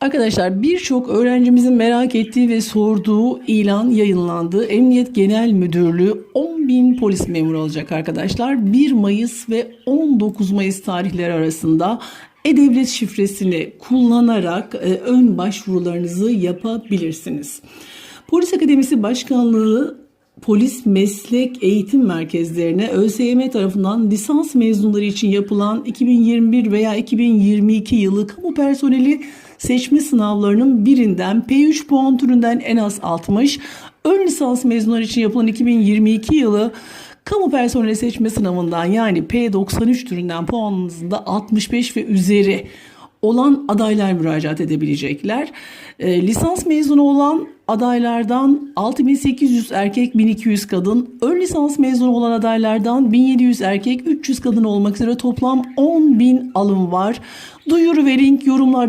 Arkadaşlar birçok öğrencimizin merak ettiği ve sorduğu ilan yayınlandı. Emniyet Genel Müdürlüğü 10 bin polis memuru alacak arkadaşlar. 1 Mayıs ve 19 Mayıs tarihleri arasında e-devlet şifresini kullanarak e, ön başvurularınızı yapabilirsiniz. Polis Akademisi Başkanlığı Polis Meslek Eğitim Merkezlerine ÖSYM tarafından lisans mezunları için yapılan 2021 veya 2022 yılı kamu personeli seçme sınavlarının birinden P3 puan türünden en az 60, ön lisans mezunları için yapılan 2022 yılı kamu personeli seçme sınavından yani P93 türünden puanınızın da 65 ve üzeri olan adaylar müracaat edebilecekler. E, lisans mezunu olan adaylardan 6800 erkek 1200 kadın, ön lisans mezunu olan adaylardan 1700 erkek 300 kadın olmak üzere toplam 10.000 alım var. Duyuru ve link yorumlarda